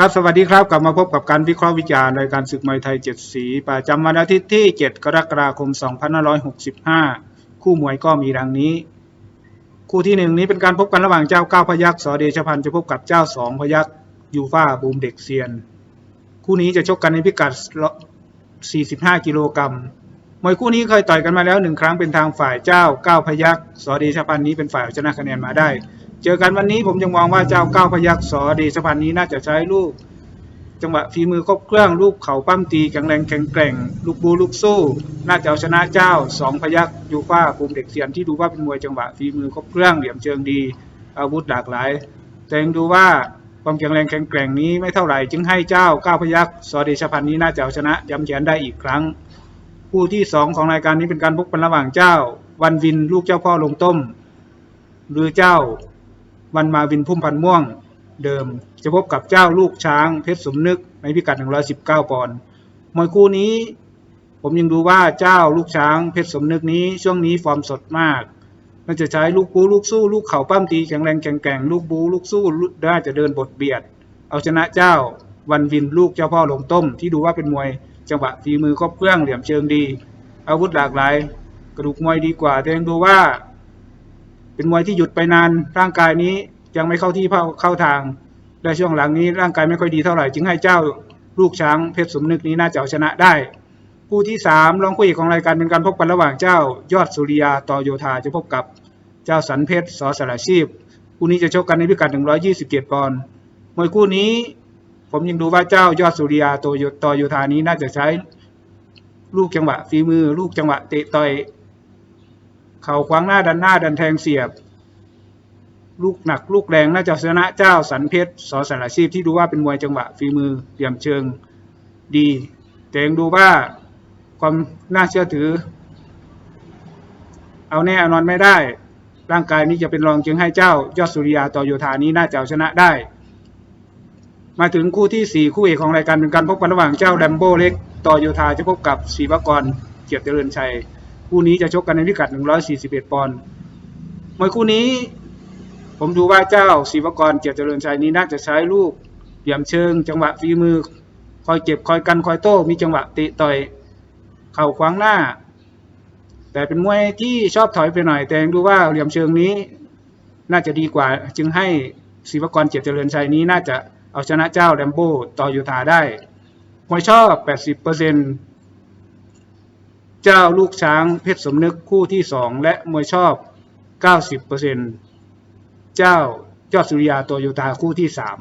ครับสวัสดีครับ กลับมาพบกับการวิเคราะห์วิจารณ์รายการศึกมวยไทยเจ็ดสีประจำวันอาทิตย์ที่ 7 กรกฎาคม 2565 คู่มวยก็มีดังนี้ คู่ที่หนึ่งนี้เป็นการพบกันระหว่างเจ้าเก้าพยักษ์สอเดชพันธ์จะพบกับเจ้าสองพยักษ์ยูฟ่าบูมเด็กเซียน คู่นี้จะชกกันในพิกัด 45 กิโลกรัมมวยคู่นี้เคยต่อยกันมาแล้วหนึ่งครั้งเป็นทางฝ่ายเจ้าเก้าพยักษ์สอเดชพันธ์นี้เป็นฝ่ายชนะคะแนนมาได้ เจอกันวันนี้ผมยังมองว่าเจ้าเก้าพยักษ์สอเดชพันนี้น่าจะใช้ลูก จังหวะฝีมือครบเครื่องลูกเข่าปั้มตีแข็งแรงแข็งแกร่ง ลูกบูลูกสู้ น่าจะเอาชนะเจ้าสองพยักษ์ยูฟ่าภูมิเด็กเสียนที่ดูว่าเป็นมวยจังหวะฝีมือครบเครื่องเหลี่ยมเชิงดี อาวุธหลากหลาย แต่ยังดูว่าความแข็งแรงแข็งแกร่งนี้ไม่เท่าไหร่จึงให้เจ้าเก้าพยักษ์สอเดชพันนี้น่าจะเอาชนะย้ำแขนได้อีกครั้ง คู่ที่สองของรายการนี้เป็นการพบกันระหว่างเจ้า วันวินลูกเจ้าพ่อลงต้ม หรือเจ้า วันมาวินพุ่มพันม่วงเดิม จะพบกับเจ้าลูกช้างเพชรสมนึกในพิกัด 119 ปอนด์มวยคู่นี้ ผมยังดูว่าเจ้าลูกช้างเพชรสมนึกนี้ช่วงนี้ฟอร์มสดมากน่าจะใช้ลูกบูลูกสู้ลูกเข่าปั้มตีแข็งแรงแข็งแกร่งลูกบูลูกสู้น่าจะเดินบทเบียด เอาชนะเจ้าวันวินลูกเจ้าพ่อลงต้ม ที่ดูว่าเป็นมวยจังหวะฝีมือครบเครื่องเหลี่ยมเชิงดี อาวุธหลากหลาย กระดูกมวยดีกว่าแต่ยังดูว่า เป็นมวยที่หยุดไปนานร่างกายนี้ยังไม่เข้าที่เข้าเข้าทางและช่วงหลังนี้ร่างกายไม่ค่อยดีเท่าไหร่จึงให้เจ้าลูกช้างเพชรสมนึกนี้น่าจะเอาชนะได้คู่ที่สามรองคู่เอกของรายการเป็นการพบกันระหว่างเจ้ายอดสุริยาต่อโยธาจะพบกับเจ้าสันเพชรสอสารชีพคู่นี้จะชกกันในพิกัด 127 ปอนด์มวยคู่นี้ ผมยังดูว่าเจ้ายอดสุริยาต่อโยต่อโยธานี้น่าจะใช้ลูกจังหวะฝีมือ ลูกจังหวะเตะต่อย เข่าขวางหน้าดันหน้าดันแทงเสียบ ลูกหนักลูกแรงน่าจะชนะเจ้าสันเพชรสอสารชีพที่ดูว่าเป็นมวยจังหวะฝีมือเหลี่ยมเชิงดีแต่ยังดูว่าความน่าเชื่อถือ เอาแน่เอานอนไม่ได้ ร่างกายนี้จะเป็นรองจึงให้เจ้ายอดสุริยาต่อโยธานี้น่าจะชนะได้ มาถึงคู่ที่สี่คู่เอกของรายการเป็นการพบกันระหว่างเจ้าแดมโบเล็ก ต่อโยธาจะพบกับศรีวกรเกียรติเจริญชัย คู่นี้จะชกกันในพิกัด 141 ปอนด์มวยคู่นี้ ผมดูว่าเจ้าศรีวกรเกียรติเจริญชัยนี้น่าจะใช้ลูกเหลี่ยมเชิง จังหวะฝีมือ คอยเก็บคอยกันคอยโต้ มีจังหวะตะต่อย เข่าขวางหน้า แต่เป็นมวยที่ชอบถอยไปหน่อย แต่ดูว่าเหลี่ยมเชิงนี้ น่าจะดีกว่า จึงให้ศรีวกรเกียรติเจริญชัยนี้น่าจะเอาชนะเจ้าแลมโบต่อยูทาได้มวยชอบ 80% เจ้าลูกช้างเพชรสมนึกคู่ที่สองและมวยชอบ 90%เจ้ายอดสุริยาโตโยตาคู่ที่สาม